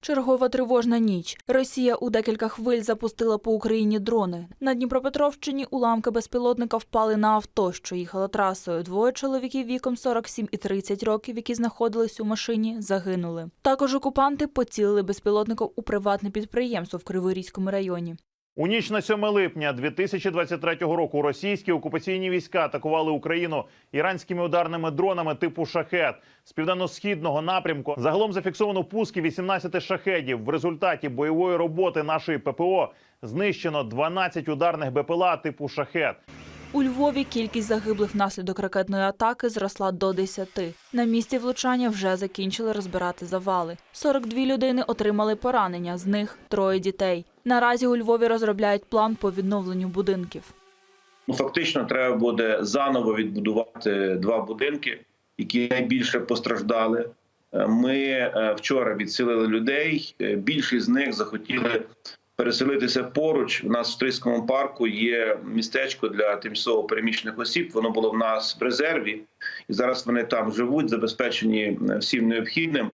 Чергова тривожна ніч. Росія у декілька хвиль запустила по Україні дрони. На Дніпропетровщині уламки безпілотника впали на авто, що їхало трасою. Двоє чоловіків віком 47 і 30 років, які знаходились у машині, загинули. Також окупанти поцілили безпілотником у приватне підприємство в Криворізькому районі. У ніч на 7 липня 2023 року російські окупаційні війська атакували Україну іранськими ударними дронами типу шахет з південно-східного напрямку. Загалом зафіксовано пуски 18 шахедів. В результаті бойової роботи нашої ППО знищено 12 ударних БПЛА типу шахет. У Львові кількість загиблих внаслідок ракетної атаки зросла до 10. На місці влучання вже закінчили розбирати завали. 42 людини отримали поранення, з них троє дітей. Наразі у Львові розробляють план по відновленню будинків. Ну, фактично, треба буде заново відбудувати два будинки, які найбільше постраждали. Е, Ми е, вчора відселили людей. Е, Більшість з них захотіли переселитися поруч. У нас в Стрийському парку є містечко для тимчасово переміщених осіб. Воно було в нас в резерві, і зараз вони там живуть, забезпечені е, всім необхідним.